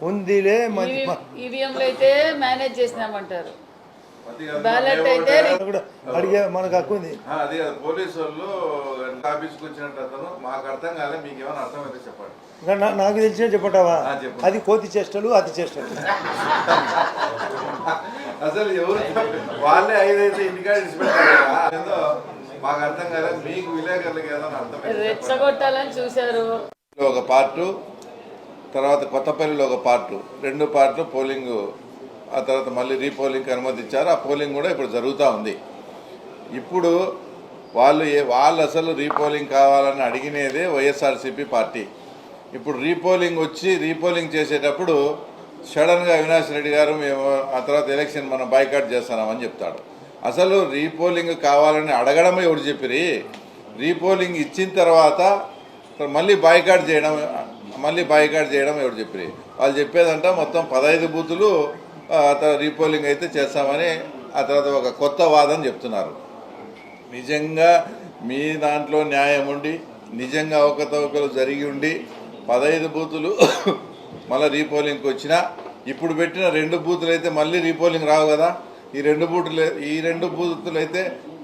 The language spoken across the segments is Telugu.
ఉందిలే ఈవీఎంలు అయితే మేనేజ్ చేసినామంటారు. బ్యాలెట్ అయితే అడిగే మనకు హక్కు ఉంది. ఆ, అది కాదు పోలీసు వాళ్ళు ఆఫీస్కి వచ్చినట్టు అతను మాకు అర్థం కాలే మీకు ఏమైనా అర్థమైతే చెప్పండి. నాకు తెలిసిన చెప్పటావా. అది కోతి చేష్టలు అతి చేష్టలు. అసలు ఎవరు వాళ్ళే ఐదైతే ఇంటికాడ ఏదో మాకు అర్థం కాలే మీకు విలేకరులకు ఏదైనా అర్థమైతే రెచ్చగొట్టాలని చూశారు. ఒక పార్టు తర్వాత కొత్తపల్లిలో ఒక పార్టు రెండు పార్ట్లు పోలింగ్ ఆ తర్వాత మళ్ళీ రీపోలింగ్కి అనుమతిచ్చారు. ఆ పోలింగ్ కూడా ఇప్పుడు జరుగుతూ ఉంది. ఇప్పుడు వాళ్ళు ఏ వాళ్ళు అసలు రీపోలింగ్ కావాలని అడిగినదే వైఎస్ఆర్సీపీ పార్టీ. ఇప్పుడు రీపోలింగ్ వచ్చి రీపోలింగ్ చేసేటప్పుడు సడన్గా అవినాష్ రెడ్డి గారు మేము ఆ తర్వాత ఎలక్షన్ మనం బైకాట్ చేస్తున్నామని చెప్తాడు. అసలు రీపోలింగ్ కావాలని అడగడమే ఎవరు చెప్పిరి? రీపోలింగ్ ఇచ్చిన తర్వాత మళ్ళీ బాయ్కాట్ చేయడం మళ్ళీ బాయ్కాట్ చేయడం ఎవరు చెప్పి వాళ్ళు చెప్పేదంట మొత్తం పదహైదు బూతులు తర్వాత రీపోలింగ్ అయితే చేస్తామని ఆ తర్వాత ఒక కొత్త వాదన చెప్తున్నారు. నిజంగా మీ దాంట్లో న్యాయం ఉండి నిజంగా అవకతవకలు జరిగి ఉండి పదహైదు బూతులు మళ్ళీ రీపోలింగ్కి వచ్చినా ఇప్పుడు పెట్టిన రెండు బూతులు అయితే మళ్ళీ రీపోలింగ్ రావు కదా? ఈ రెండు బూతులు ఈ రెండు బూతులు అయితే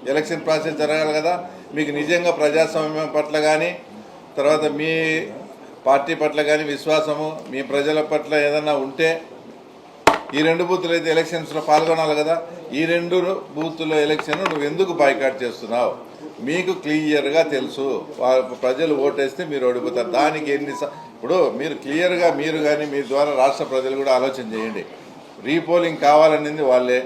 ఎలక్షన్ ప్రాసెస్ జరగాలి కదా? మీకు నిజంగా ప్రజాస్వామ్యం పట్ల కానీ తర్వాత మీ పార్టీ పట్ల కానీ విశ్వాసము మీ ప్రజల పట్ల ఏదన్నా ఉంటే ఈ రెండు బూతులు అయితే ఎలక్షన్స్లో పాల్గొనాలి కదా. ఈ రెండు బూతుల ఎలక్షన్ నువ్వు ఎందుకు బాయ్కాట్ చేస్తున్నావు? మీకు క్లియర్గా తెలుసు. ప్రజలు ఓటేస్తే మీరు ఓడిపోతారు. దానికి ఎన్ని ఇప్పుడు మీరు క్లియర్గా మీరు కానీ మీ ద్వారా రాష్ట్ర ప్రజలు కూడా ఆలోచన చేయండి. రీపోలింగ్ కావాలనేది వాళ్ళే.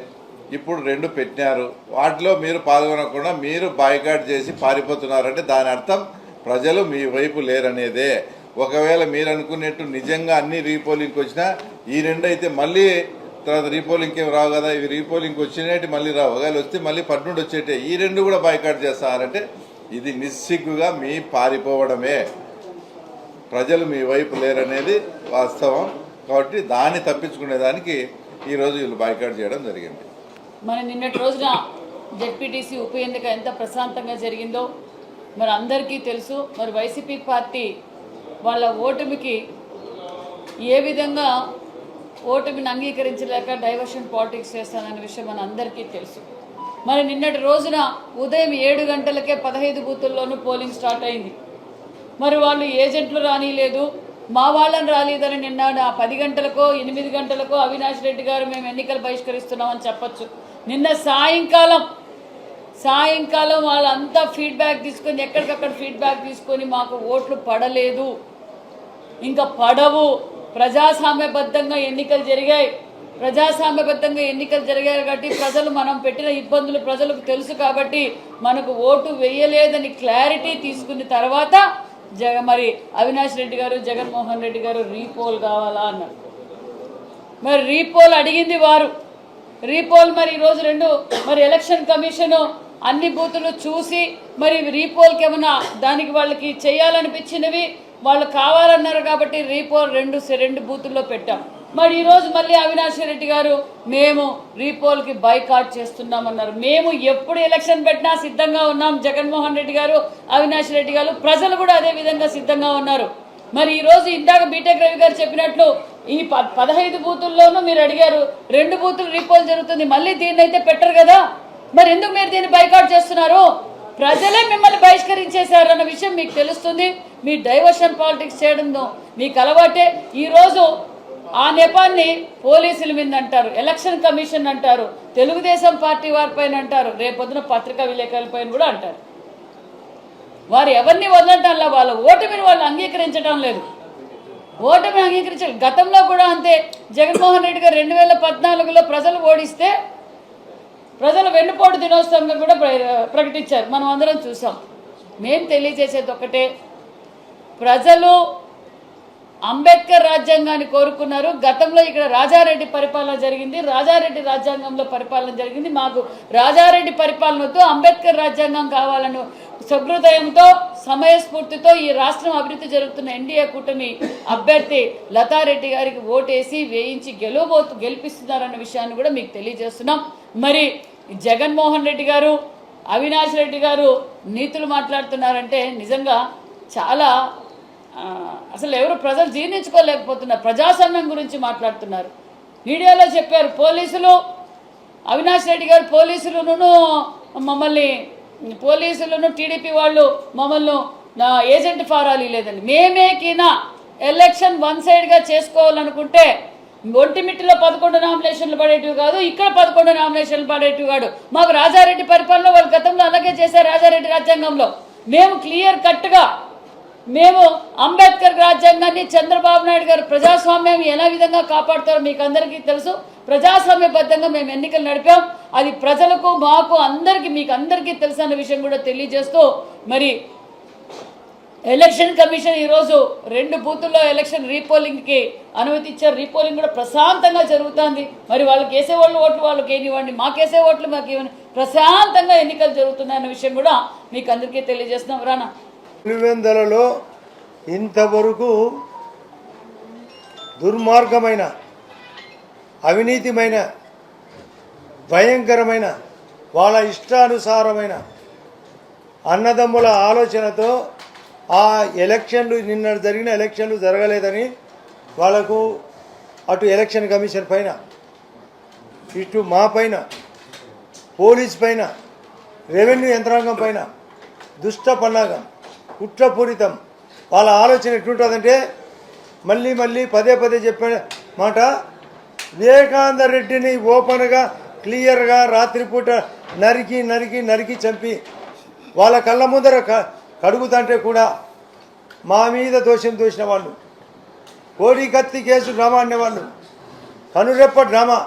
ఇప్పుడు రెండు పెట్టినారు. వాటిలో మీరు పాల్గొనకుండా మీరు బాయ్కాట్ చేసి పారిపోతున్నారంటే దాని అర్థం ప్రజలు మీ వైపు లేరనేదే. ఒకవేళ మీరు అనుకునేట్టు నిజంగా అన్ని రీపోలింగ్కి వచ్చినా ఈ రెండు అయితే మళ్ళీ తర్వాత రీపోలింగ్కి ఏం రావు కదా ఇవి రీపోలింగ్కి వచ్చినట్టు మళ్ళీ రావు. ఒకవేళ వస్తే మళ్ళీ పట్నుండి వచ్చేటే. ఈ రెండు కూడా బాయ్కాట్ చేస్తారంటే ఇది నిస్సిగ్గుగా మీ పారిపోవడమే. ప్రజలు మీ వైపు లేరనేది వాస్తవం. కాబట్టి దాన్ని తప్పించుకునేదానికి ఈరోజు వీళ్ళు బాయ్కాట్ చేయడం జరిగింది. మరి నిన్నటి రోజున జెడ్పీటీసీ ఉప ఎన్నిక ఎంత ప్రశాంతంగా జరిగిందో మరి అందరికీ తెలుసు. మరి వైసీపీ పార్టీ వాళ్ళ ఓటమికి ఏ విధంగా ఓటమిని అంగీకరించలేక డైవర్షన్ పాలిటిక్స్ చేస్తానన్న విషయం మన అందరికీ తెలుసు. మరి నిన్నటి రోజున ఉదయం ఏడు గంటలకే పదహైదు బూతుల్లోనూ పోలింగ్ స్టార్ట్ అయింది. మరి వాళ్ళు ఏజెంట్లు రానిలేదు మా వాళ్ళని రాలేదని నిన్న నా పది గంటలకో ఎనిమిది గంటలకో అవినాష్ రెడ్డి గారు మేము ఎన్నికలు బహిష్కరిస్తున్నామని చెప్పొచ్చు. నిన్న సాయంకాలం సాయంకాలం వాళ్ళంతా ఫీడ్బ్యాక్ తీసుకొని ఎక్కడికక్కడ ఫీడ్బ్యాక్ తీసుకొని మాకు ఓట్లు పడలేదు. ఇంకా పడవు. ప్రజాస్వామ్యబద్ధంగా ఎన్నికలు జరిగాయి. ప్రజాస్వామ్యబద్ధంగా ఎన్నికలు జరిగాయి కాబట్టి ప్రజలు మనం పెట్టిన ఇబ్బందులు ప్రజలకు తెలుసు కాబట్టి మనకు ఓటు వేయలేదని క్లారిటీ తీసుకున్న తర్వాత జగ మరి అవినాష్ రెడ్డి గారు జగన్మోహన్ రెడ్డి గారు రీపోల్ కావాలా అన్నారు. మరి రీపోల్ అడిగింది వారు. రీపోల్ మరి ఈరోజు రెండు మరి ఎలక్షన్ కమిషను అన్ని బూతులు చూసి మరి రీపోల్కి ఏమన్నా దానికి వాళ్ళకి చేయాలనిపించినవి వాళ్ళు కావాలన్నారు కాబట్టి రీపోల్ రెండు రెండు బూతుల్లో పెట్టాం. మరి ఈరోజు మళ్ళీ అవినాష్ రెడ్డి గారు మేము రీపోల్కి బైకాట్ చేస్తున్నామన్నారు. మేము ఎప్పుడు ఎలక్షన్ పెట్టినా సిద్ధంగా ఉన్నాం. జగన్మోహన్ రెడ్డి గారు అవినాష్ రెడ్డి గారు ప్రజలు కూడా అదే విధంగా సిద్ధంగా ఉన్నారు. మరి ఈరోజు ఇందాక బీటెక్ రవి గారు చెప్పినట్లు ఈ పదహైదు బూతుల్లోనూ మీరు అడిగారు రెండు బూతులు రీపోల్ జరుగుతుంది మళ్ళీ దీన్ని అయితే పెట్టరు కదా? మరి ఎందుకు మీరు దీన్ని బైకాట్ చేస్తున్నారు? ప్రజలే మిమ్మల్ని బహిష్కరించేశారు అన్న విషయం మీకు తెలుస్తుంది. మీ డైవర్షన్ పాలిటిక్స్ చేయడంతో మీకు అలవాటే. ఈరోజు ఆ నెపాన్ని పోలీసుల మీద అంటారు ఎలక్షన్ కమిషన్ అంటారు తెలుగుదేశం పార్టీ వారిపైన అంటారు రేపొద్దున పత్రికా విలేకరులపైన కూడా అంటారు. వారు ఎవరిని వదలటంలా వాళ్ళ ఓటమిని వాళ్ళు అంగీకరించడం లేదు. ఓటమి అంగీకరించ గతంలో కూడా అంతే. జగన్మోహన్ రెడ్డి గారు రెండు వేల పద్నాలుగులో ప్రజలు ఓడిస్తే ప్రజలు వెన్నుపోటు దినోత్సవంగా కూడా ప్ర- ప్రకటించారు. మనం అందరం చూసాం. మేం తెలియజేసేది ఒకటే ప్రజలు అంబేద్కర్ రాజ్యాంగాన్ని కోరుకున్నారు. గతంలో ఇక్కడ రాజారెడ్డి పరిపాలన జరిగింది. రాజారెడ్డి రాజ్యాంగంలో పరిపాలన జరిగింది. మాకు రాజారెడ్డి పరిపాలన వద్దు అంబేద్కర్ రాజ్యాంగం కావాలని సహృదయంతో సమయస్ఫూర్తితో ఈ రాష్ట్రం అభివృద్ధి జరుగుతున్న ఎన్డీఏ కూటమి అభ్యర్థి లతారెడ్డి గారికి ఓటేసి వేయించి గెలవబోతు గెలిపిస్తున్నారన్న విషయాన్ని కూడా మీకు తెలియజేస్తున్నాం. మరి జగన్మోహన్ రెడ్డి గారు అవినాష్ రెడ్డి గారు నీతులు మాట్లాడుతున్నారంటే నిజంగా చాలా అసలు ఎవరు ప్రజలు జీర్ణించుకోలేకపోతున్నారు. ప్రజాసన్నం గురించి మాట్లాడుతున్నారు. మీడియాలో చెప్పారు పోలీసులు అవినాష్ రెడ్డి గారు పోలీసులను మమ్మల్ని పోలీసులను టీడీపీ వాళ్ళు మమ్మల్ని నా ఏజెంట్ ఫారాలు లేదండి మేమేకినా ఎలక్షన్ వన్ సైడ్గా చేసుకోవాలనుకుంటే ఒంటిమిట్టిలో పదకొండు నామినేషన్లు పడేటివి కాదు ఇక్కడ పదకొండు నామినేషన్లు పడేటివి కాదు. మాకు రాజారెడ్డి పరిపాలన వాళ్ళు గతంలో అలాగే చేశారు రాజారెడ్డి రాజ్యాంగంలో. మేము క్లియర్ కట్గా మేము అంబేద్కర్ రాజ్యాంగాన్ని చంద్రబాబు నాయుడు గారు ప్రజాస్వామ్యం ఎలా విధంగా కాపాడుతారో మీకు అందరికీ తెలుసు. ప్రజాస్వామ్యబద్ధంగా మేము ఎన్నికలు నడిపాం. అది ప్రజలకు మాకు అందరికీ మీకు అందరికీ తెలుసు అన్న విషయం కూడా తెలియజేస్తూ మరి ఎలక్షన్ కమిషన్ ఈరోజు రెండు బూతుల్లో ఎలక్షన్ రీపోలింగ్కి అనుమతి ఇచ్చారు. రీపోలింగ్ కూడా ప్రశాంతంగా జరుగుతుంది. మరి వాళ్ళకి వేసే వాళ్ళు ఓట్లు వాళ్ళకి ఏనివ్వండి మాకేసే ఓట్లు మాకు ఇవ్వండి. ప్రశాంతంగా ఎన్నికలు జరుగుతున్నాయి అన్న విషయం కూడా మీకు అందరికీ తెలియజేస్తున్నాం. రానా? పులివెందలలో ఇంతవరకు దుర్మార్గమైన అవినీతిమైన భయంకరమైన వాళ్ళ ఇష్టానుసారమైన అన్నదమ్ముల ఆలోచనతో ఆ ఎలక్షన్లు నిన్న జరిగిన ఎలక్షన్లు జరగలేదని వాళ్ళకు అటు ఎలక్షన్ కమిషన్ పైన ఇటు మా పైన పోలీస్ పైన రెవెన్యూ యంత్రాంగం పైన దుష్ట పన్నాగం కుట్రపూరితం వాళ్ళ ఆలోచన ఎట్లుంటుందంటే మళ్ళీ మళ్ళీ పదే పదే చెప్పిన మాట వివేకానంద రెడ్డిని ఓపెన్గా క్లియర్గా రాత్రిపూట నరికి నరికి నరికి చంపి వాళ్ళ కళ్ళ ముందర క- కడుగుతంటే కూడా మా మీద దోషం దోసిన వాళ్ళు కోడి కత్తి కేసు డ్రామా అనేవాళ్ళు కనురెప్ప డ్రామా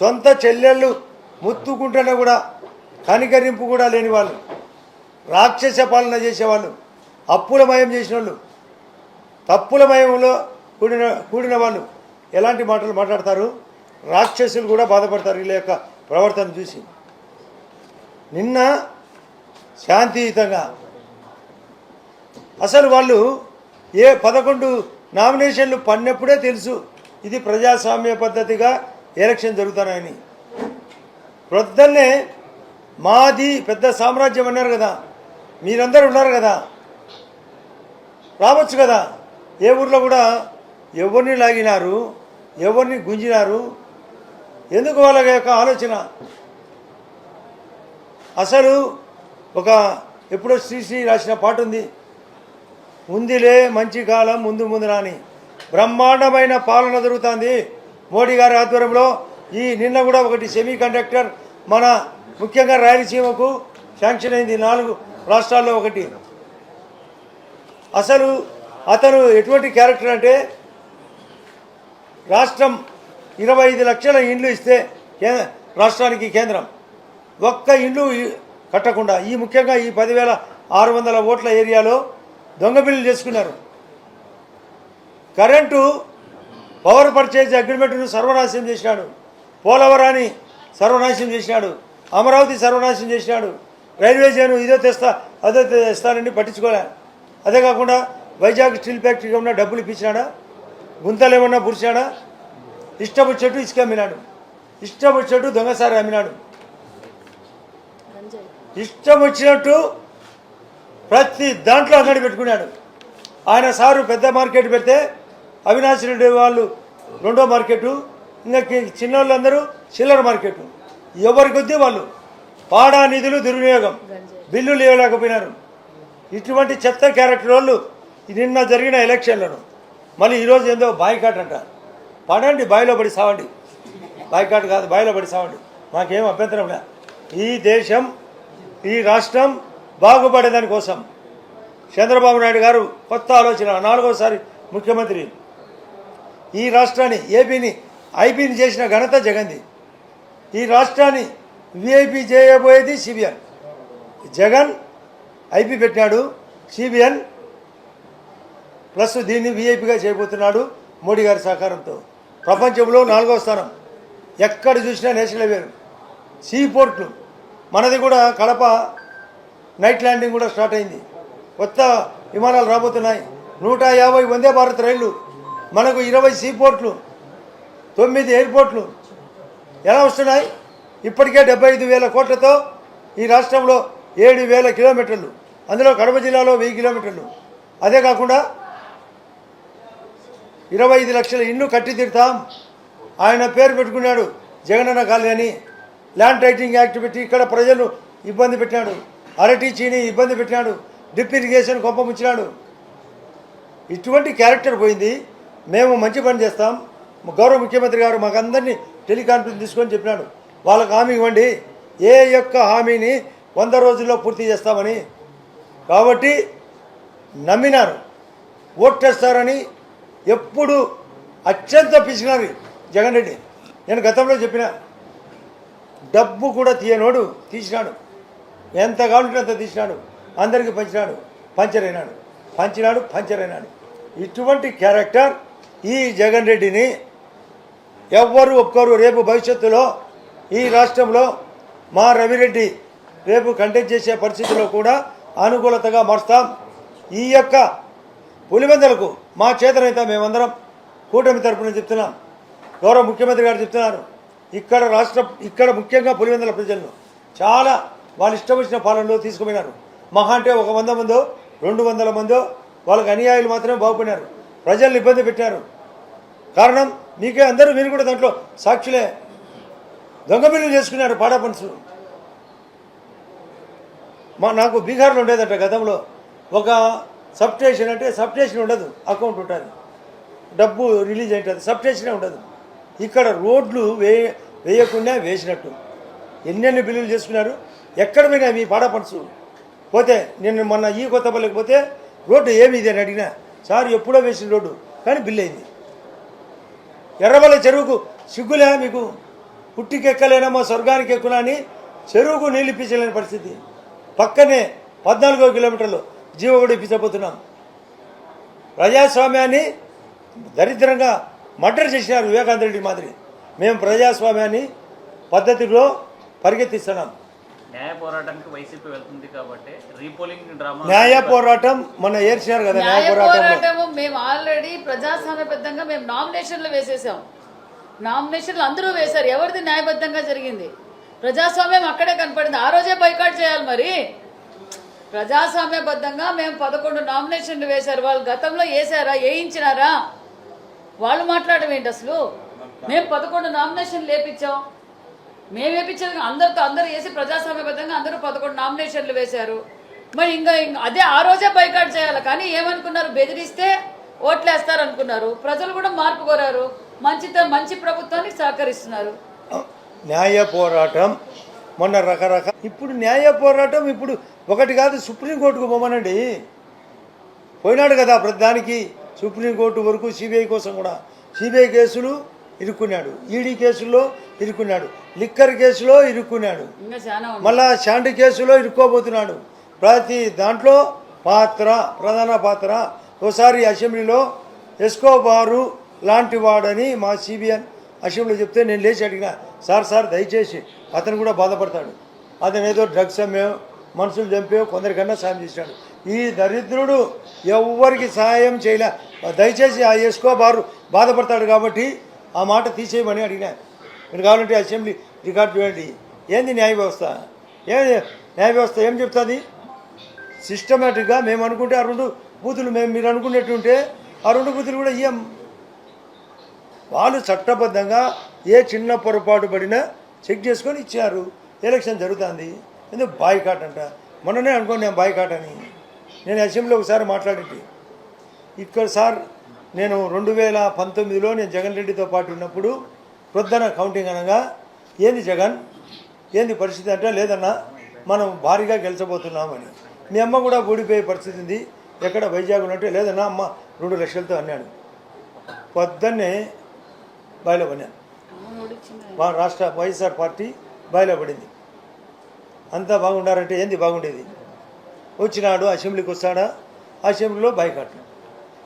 సొంత చెల్లెళ్ళు ముత్తుకుంటేనే కూడా కనికరింపు కూడా లేని వాళ్ళు రాక్షస పాలన చేసేవాళ్ళు అప్పులమయం చేసిన వాళ్ళు తప్పులమయంలో కూడిన కూడిన వాళ్ళు. ఎలాంటి మాటలు మాట్లాడతారు? రాక్షసులు కూడా బాధపడతారు వీళ్ళ యొక్క ప్రవర్తన చూసి. నిన్న శాంతియుతంగా అసలు వాళ్ళు ఏ పదకొండు నామినేషన్లు పడినప్పుడే తెలుసు ఇది ప్రజాస్వామ్య పద్ధతిగా ఎలక్షన్ జరుగుతున్నాయని. ప్రొద్దున్నే మాది పెద్ద సామ్రాజ్యం అన్నారు కదా మీరందరూ ఉన్నారు కదా రావచ్చు కదా ఏ ఊర్లో కూడా ఎవరిని లాగినారు ఎవరిని గుంజినారు ఎందుకు వాళ్ళ యొక్క ఆలోచన? అసలు ఒక ఎప్పుడో శ్రీశ్రీ రాసిన పాట ఉంది ఉందిలే మంచి కాలం ముందు ముందు రాని. బ్రహ్మాండమైన పాలన జరుగుతుంది. మోడీ గారి ఆధ్వర్యంలో ఈ నిన్న కూడా ఒకటి సెమీ కండక్టర్ మన ముఖ్యంగా రాయలసీమకు శాంక్షన్ అయింది. నాలుగు రాష్ట్రాల్లో ఒకటి. అసలు అతను ఎటువంటి క్యారెక్టర్ అంటే రాష్ట్రం ఇరవై ఐదు లక్షల ఇండ్లు ఇస్తే కే- రాష్ట్రానికి కేంద్రం. ఒక్క ఇండ్లు కట్టకుండా ఈ ముఖ్యంగా ఈ పదివేల ఆరు వందల ఓట్ల ఏరియాలో దొంగ బిల్లులు చేసుకున్నారు. కరెంటు పవర్ పర్చేజ్ అగ్రిమెంట్ను సర్వనాశనం చేసినాడు. పోలవరాన్ని సర్వనాశనం చేసినాడు. అమరావతి సర్వనాశనం చేసినాడు. రైల్వే జోన్ ఇదో తెస్తా అదో తెస్తానని పట్టించుకోలే. అదే కాకుండా వైజాగ్ స్టీల్ ఫ్యాక్టరీకి ఉన్న డబ్బులు ఇప్పించినాడా? గుంతలు ఏమన్నా పురిచాడా ఇష్టం వచ్చేట్టు ఇసుక అమ్మినాడు. ఇష్టం వచ్చేట్టు దొంగసారి అమ్మినాడు. ఇష్టం వచ్చినట్టు ప్రతి దాంట్లో అంగడి పెట్టుకున్నాడు. ఆయన సారు పెద్ద మార్కెట్ పెడితే అవినాష్ రెడ్డి వాళ్ళు రెండో మార్కెట్ ఇంకా చిన్న చిన్నోళ్ళందరూ చిల్లర మార్కెట్. ఎవరి కొద్దీ వాళ్ళు పాడా నిధులు దుర్వినియోగం బిల్లులు ఇవ్వలేకపోయినారు ఇటువంటి చెత్త క్యారెక్టర్ వాళ్ళు నిన్న జరిగిన ఎలక్షన్లను. మళ్ళీ ఈరోజు ఏందో బాయ్కాట్ అంట. పడండి బాయిలో పడి సావండి. బాయ్కాట్ కాదు బాయిలో పడి సావండి. మాకేం అభ్యంతరం లే. ఈ దేశం ఈ రాష్ట్రం బాగుపడేదాని కోసం చంద్రబాబు నాయుడు గారు కొత్త ఆలోచన నాలుగోసారి ముఖ్యమంత్రి. ఈ రాష్ట్రాన్ని ఏపీని ఐపీని చేసిన ఘనత జగన్ది ఈ రాష్ట్రాన్ని విఐపి చేయబోయేది సిబిఎన్ జగన్ ఐపీ పెట్టినాడు సిబిఎన్ ప్లస్ దీన్ని విఐపిగా చేయబోతున్నాడు మోడీ గారి సహకారంతో. ప్రపంచంలో నాలుగో స్థానం. ఎక్కడ చూసినా నేషనల్ హైవేలు సీ పోర్ట్లు మనది కూడా కడప నైట్ ల్యాండింగ్ కూడా స్టార్ట్ అయింది. కొత్త విమానాలు రాబోతున్నాయి. నూట యాభై వందే భారత్ రైళ్ళు మనకు ఇరవై సీపోర్ట్లు తొమ్మిది ఎయిర్పోర్ట్లు ఎలా వస్తున్నాయి? ఇప్పటికే డెబ్బై ఐదు వేల కోట్లతో ఈ రాష్ట్రంలో ఏడు వేల కిలోమీటర్లు అందులో కడప జిల్లాలో వెయ్యి కిలోమీటర్లు. అదే కాకుండా ఇరవై ఐదు లక్షల ఇల్లు కట్టి తీరుతాం. ఆయన పేరు పెట్టుకున్నాడు జగనన్న కాలనీ అని. ల్యాండ్ టైటింగ్ యాక్ట్ పెట్టి ఇక్కడ ప్రజలు ఇబ్బంది పెట్టినాడు. అరటి చీని ఇబ్బంది పెట్టినాడు. డ్రిప్ ఇరిగేషన్ గొప్ప ముంచినాడు. ఇటువంటి క్యారెక్టర్ పోయింది. మేము మంచి పని చేస్తాం. గౌరవ ముఖ్యమంత్రి గారు మాకందరినీ టెలికాన్ఫరెన్స్ తీసుకొని చెప్పినాడు. వాళ్ళకు హామీ ఇవ్వండి. ఏ యొక్క హామీని వంద రోజుల్లో పూర్తి చేస్తామని. కాబట్టి నమ్మినారు. ఓట్టేస్తారని ఎప్పుడు అత్యంత పిసినారు జగన్ రెడ్డి. నేను గతంలో చెప్పిన డబ్బు కూడా తీయనోడు తీసినాడు. ఎంత కావాలంటే అంత తీసినాడు. అందరికీ పంచినాడు. పంచర్ అయినాడు. పంచినాడు పంచర్ అయినాడు. ఇటువంటి క్యారెక్టర్ ఈ జగన్ రెడ్డిని ఎవ్వరు ఒప్పుకోరు. రేపు భవిష్యత్తులో ఈ రాష్ట్రంలో మా రవిరెడ్డి రేపు కంటెక్ట్ చేసే పరిస్థితిలో కూడా అనుకూలతగా మారుస్తాం. ఈ యొక్క పులివెందలకు మా చేతనైతే మేమందరం కూటమి తరపున చెప్తున్నాం. గౌరవ ముఖ్యమంత్రి గారు చెప్తున్నారు. ఇక్కడ రాష్ట్ర ఇక్కడ ముఖ్యంగా పులివెందుల ప్రజలను చాలా వాళ్ళు ఇష్టం వచ్చిన పాలనలో తీసుకుపోయినారు. మహా అంటే ఒక వంద మందో రెండు వందల మందో వాళ్ళకి అనుయాయులు మాత్రమే బాగుపడినారు. ప్రజల్ని ఇబ్బంది పెట్టారు కారణం మీకే అందరూ మీరు కూడా దాంట్లో సాక్షులే. దొంగబిల్లు చేసుకున్నారు పాడా మా నాకు బీహార్లో ఉండేదంట గతంలో. ఒక సబ్ స్టేషన్ అంటే సబ్ స్టేషన్ ఉండదు అకౌంట్ ఉంటుంది. డబ్బు రిలీజ్ అవుతుంది సబ్ స్టేషనే ఉండదు. ఇక్కడ రోడ్లు వే వేయకుండా వేసినట్టు. ఎన్నెన్ని బిల్లులు చేసుకున్నారు? ఎక్కడ పోయినా మీ పాడా పోతే నేను మొన్న ఈ కొత్తపల్లికి పోతే రోడ్డు ఏమి ఇది అని అడిగినా సార్ ఎప్పుడో వేసిన రోడ్డు కానీ బిల్ అయింది. ఎర్రబల్ల చెరువుకు సిగ్గులే మీకు? పుట్టికెక్కలేనమ్మా స్వర్గానికి ఎక్కునా అని చెరువుకు నీళ్ళు ఇప్పించలేని పరిస్థితి. పక్కనే పద్నాలుగో కిలోమీటర్లు జీవగుడి ఇప్పించబోతున్నాం. ప్రజాస్వామ్యాన్ని దరిద్రంగా మర్డర్ చేసినారు వివేకానంద రెడ్డి మాదిరి. మేము ప్రజాస్వామ్యాన్ని పద్ధతిలో పరిగెత్తిస్తున్నాం. న్యాయ పోరాటానికి వైసీపీ వెళ్తుంది కాబట్టి రీపోలింగ్ డ్రామా న్యాయ పోరాటం మొన్న ఏర్చినారు కదా న్యాయ పోరాటము మేము ఆల్రెడీ ప్రజాస్వామ్యబద్ధంగా మేము నామినేషన్లు వేసేసాం. నామినేషన్లు అందరూ వేశారు. ఎవరిది న్యాయబద్ధంగా జరిగింది? ప్రజాస్వామ్యం అక్కడే కనపడింది. ఆ రోజే బైకాట్ చేయాలి మరి. ప్రజాస్వామ్యబద్ధంగా మేము పదకొండు నామినేషన్లు వేశారు. వాళ్ళు గతంలో వేసారా వేయించినారా? వాళ్ళు మాట్లాడడం ఏంటి అసలు? మేము పదకొండు నామినేషన్లు లేపించాం మేము వేపించాం అందరితో అందరూ వేసి ప్రజాస్వామ్యబద్ధంగా అందరూ పదకొండు నామినేషన్లు వేశారు. మరి ఇంకా ఇంకా అదే ఆ రోజే బైకాట్ చేయాలి. కానీ ఏమనుకున్నారు? బెదిరిస్తే ఓట్లేస్తారు అనుకున్నారు ప్రజలు కూడా మార్పు కోరారు. మంచితో మంచి ప్రభుత్వానికి సహకరిస్తున్నారు. న్యాయ పోరాటం మొన్న రకరకాల ఇప్పుడు న్యాయ పోరాటం ఇప్పుడు ఒకటి కాదు సుప్రీంకోర్టుకు పోమనండి. పోయినాడు కదా ప్రతిదానికి సుప్రీంకోర్టు వరకు సిబిఐ కోసం కూడా. సిబిఐ కేసులు ఇరుక్కున్నాడు. ఈడీ కేసుల్లో ఇరుక్కున్నాడు. లిక్కర్ కేసులో ఇరుక్కున్నాడు. మళ్ళా శాండ్ కేసులో ఇరుక్కోబోతున్నాడు. ప్రతి దాంట్లో పాత్ర ప్రధాన పాత్ర. ఒకసారి అసెంబ్లీలో ఎస్కోబారు లాంటి వాడని మా సిబిఎన్ అసెంబ్లీలో చెప్తే నేను లేచి అడిగిన సార్ సార్ దయచేసి అతను కూడా బాధపడతాడు. అతను ఏదో డ్రగ్స్ అమ్మేో మనుషులు చంపేో కొందరికన్నా సాయం చేశాడు. ఈ దరిద్రుడు ఎవ్వరికి సహాయం చేయలే. దయచేసి ఆ ఎస్కోబారు బాధపడతాడు కాబట్టి ఆ మాట తీసేయమని అడిగినా మీరు కావాలంటే అసెంబ్లీ రికార్డు చూడండి. ఏంది న్యాయ వ్యవస్థ? ఏ న్యాయ వ్యవస్థ ఏం చెప్తుంది? సిస్టమేటిక్గా మేము అనుకుంటే ఆ రెండు బూతులు మేము మీరు అనుకునేటుంటే ఆ రెండు బూతులు కూడా ఇయ్యం. వాళ్ళు చట్టబద్ధంగా ఏ చిన్న పొరపాటు పడినా చెక్ చేసుకొని ఇచ్చారు. ఎలక్షన్ జరుగుతుంది. ఎందుకు బాయ్కాట్ అంట? మొన్ననే అనుకోండి నేను బాయ్కాట్ అని. నేను అసెంబ్లీ ఒకసారి మాట్లాడేది ఇక్కడ సార్ నేను రెండు వేల పంతొమ్మిదిలో నేను జగన్ రెడ్డితో పాటు ఉన్నప్పుడు పొద్దున కౌంటింగ్ అనగా ఏంది జగన్? ఏంది పరిస్థితి అంటే లేదన్నా మనం భారీగా గెలిచబోతున్నామని. మీ అమ్మ కూడా ఊడిపోయే పరిస్థితి ఉంది. ఎక్కడ వైజాగ్ ఉన్నట్టే లేదన్నా అమ్మ రెండు లక్షలతో అన్నాడు. పొద్దున్నే బయలు పడినాను మా రాష్ట్ర వైఎస్ఆర్ పార్టీ బయలో పడింది అంతా బాగుండారంటే ఏంది బాగుండేది? వచ్చినాడు అసెంబ్లీకి వస్తాడా? అసెంబ్లీలో బైకాట్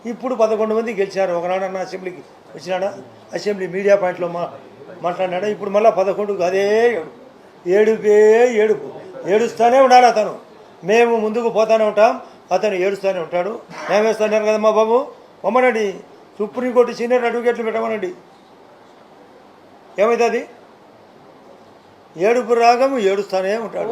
ఇప్పుడు పదకొండు మంది గెలిచారు. ఒకనాడన్న అసెంబ్లీకి వచ్చినాడా? అసెంబ్లీ మీడియా పాయింట్లో మా మాట్లాడినాడా? ఇప్పుడు మళ్ళీ పదకొండు అదే ఏడు. ఏడుపే ఏడుపు. ఏడుస్తూనే ఉండాలి అతను. మేము ముందుకు పోతానే ఉంటాం. అతను ఏడుస్తూనే ఉంటాడు. మేము కదా మా బాబు? పొమ్మనండి సుప్రీంకోర్టు సీనియర్ అడ్వకేట్లు పెట్టమనండి. ఏమవుతుంది ఏడుపు రాగము ఏడుస్తూనే ఉంటాడు.